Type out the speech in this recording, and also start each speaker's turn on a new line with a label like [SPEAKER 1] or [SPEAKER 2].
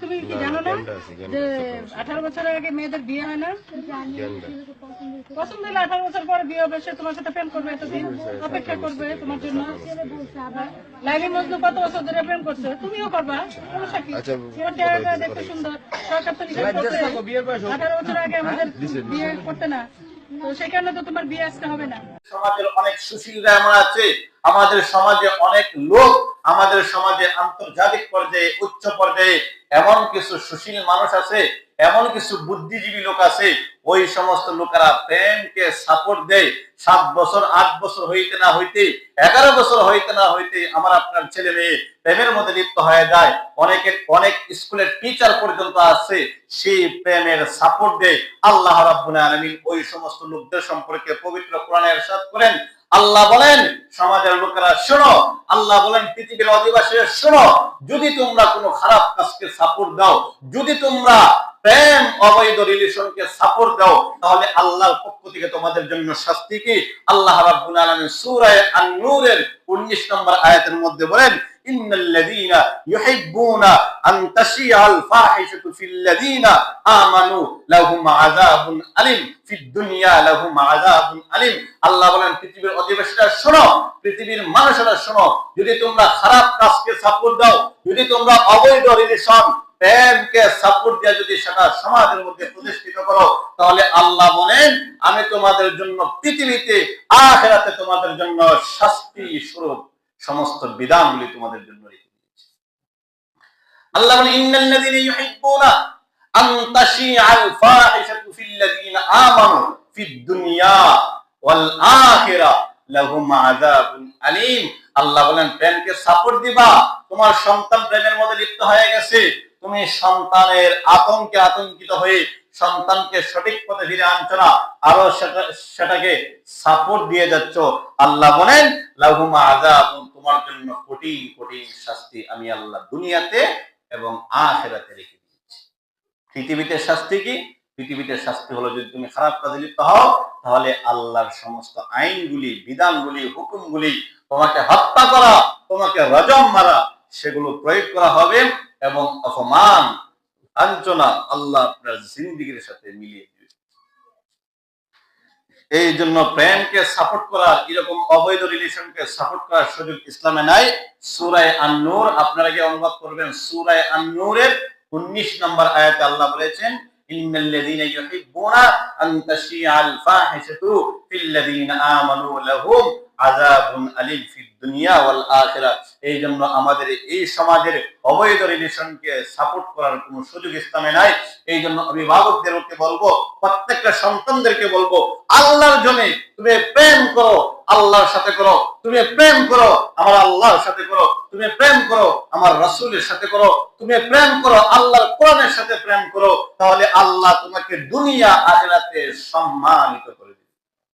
[SPEAKER 1] তুমি কি জানো না? যে আঠারো বছরের আগে মেয়েদের বিয়ে হয় না? পছন্দ হলে আঠারো বছর পরে বিয়ে হবে সে তোমার সাথে প্রেম করবে এতদিন অপেক্ষা করবে তোমার জন্য। লাইলি মজনু কত বছর ধরে প্রেম করছে? তুমিও করবা সমস্যা কি? তোমার চেহারাটা দেখতে সুন্দর সরকার তো নিষেধ করছে আঠারো বছর আগে আমাদের বিয়ে করতে না।
[SPEAKER 2] সমাজের অনেক আছে, আমাদের সমাজে অনেক লোক, আমাদের সমাজে আন্তর্জাতিক পর্যায়ে, উচ্চ পর্যায়ে এমন কিছু সুশীল মানুষ আছে এমন কিছু বুদ্ধিজীবী লোক আছে ওই সমস্ত লোকেরা প্রেমকে সাপোর্ট দেয় সাত বছর আট বছর হইতে না হইতে এগারো বছর হইতে না হইতে আমার আপনার ছেলে মেয়ে প্রেমের মধ্যে লিপ্ত হয়ে যায় অনেকের অনেক স্কুলের টিচার পর্যন্ত আছে সেই প্রেমের সাপোর্ট দেয় আল্লাহ রাব্বুল আলামিন ওই সমস্ত লোকদের সম্পর্কে পবিত্র কোরআনে ارشاد করেন আল্লাহ বলেন সমাজের লোকেরা শোনো আল্লাহ বলেন পৃথিবীর অধিবাসীরা শোনো যদি তোমরা কোনো খারাপ কাজকে সাপোর্ট দাও যদি তোমরা প্রেম অবৈধ রিলেশনকে সাপোর্ট দাও, তাহলে আল্লাহর পক্ষ থেকে তোমাদের জন্য শাস্তি কি? আল্লাহ রাব্বুল আলামিন সূরা আন-নূরের 19 নম্বর আয়াতের মধ্যে বলেন, ইন্নাল্লাযীনা ইউহিব্বুনা আন তাশিআল ফাহিশাতু ফিল্লাযীনা আমানু লাহুম আযাবুন আলিম, ফিদ দুনিয়া লাহুম আযাবুন আলিম। আল্লাহ বলেন, পৃথিবীর অধিবাসীরা শোনো, পৃথিবীর মানুষেরা শোনো, যদি তোমরা খারাপ কাজকে সাপোর্ট দাও, যদি তোমরা অবৈধ রিলেশন প্রেমকে সাপোর্ট দিয়ে যদি সেটা সমাজের মধ্যে প্রতিষ্ঠিত করো, তাহলে আল্লাহ বলেন, আমি তোমাদের জন্য পৃথিবীতে আখেরাতে তোমাদের জন্য শাস্তি স্বরূপ সমস্ত বিধানগুলি তোমাদের জন্য রেখে আল্লাহ বলেন ইউহিব্বুনা আন তাশিআল ফাহিশাতু আমানু ফিদ দুনিয়া ওয়াল আখিরা লাহুম আযাবুন আলীম। আল্লাহ বলেন প্রেমকে সাপোর্ট দিবা, তোমার সন্তান প্রেমের মধ্যে লিপ্ত হয়ে গেছে। তুমি সন্তানের আতঙ্কে আতঙ্কিত হয়ে সন্তানকে সঠিক পথে ফিরে আনছো না, আরও সেটাকে সাপোর্ট দিয়ে যাচ্ছ। আল্লাহ বলেন, লাহুম আযাবুন, তোমার জন্য কঠিন কঠিন শাস্তি আমি আল্লাহ দুনিয়াতে এবং আখেরাতে রেখে দিয়েছি। পৃথিবীতে শাস্তি কি? পৃথিবীতে শাস্তি হলো যদি তুমি খারাপ কাজে লিপ্ত হও, তাহলে আল্লাহর সমস্ত আইনগুলি, বিধানগুলি, হুকুমগুলি তোমাকে হত্যা করা, তোমাকে রজম মারা, সেগুলো প্রয়োগ করা হবে। এবং অপমান, লাঞ্ছনা আল্লাহ আপনার জিন্দিগির সাথে মিলিয়ে দিবে। এই জন্য প্রেমকে সাপোর্ট করার এরকম অবৈধ রিলেশনকে সাপোর্ট করার সুযোগ ইসলামে নাই। সুরায় আন-নূর, আপনারা কি অনুবাদ করবেন, সুরায় আন-নূরের 19 নম্বর আয়াতে আল্লাহ বলেছেন, ইন্নাল্লাযীনা ইউহিব্বুনা আন তাশিআল ফাহিশাতু ফিল্লাযীনা আমানু লাহুম। আযাবুন আলীম দুনিয়া ওয়াল আখিরা এই জন্য আমাদের এই সমাজের অবৈধ রিলেশনকে সাপোর্ট করার কোনো সুযোগ ইসলামে নাই। এই জন্য অভিভাবকদেরকে বলব, প্রত্যেকটা সন্তানদেরকে বলব, আল্লাহর তুমি প্রেম করো, আল্লাহর সাথে করো, তুমি প্রেম করো, আমার আল্লাহর সাথে করো, তুমি প্রেম করো, আমার রাসূলের সাথে করো, তুমি প্রেম করো, আল্লাহর কোরআনের সাথে প্রেম করো, তাহলে আল্লাহ তোমাকে দুনিয়া আখিরাতে সম্মানিত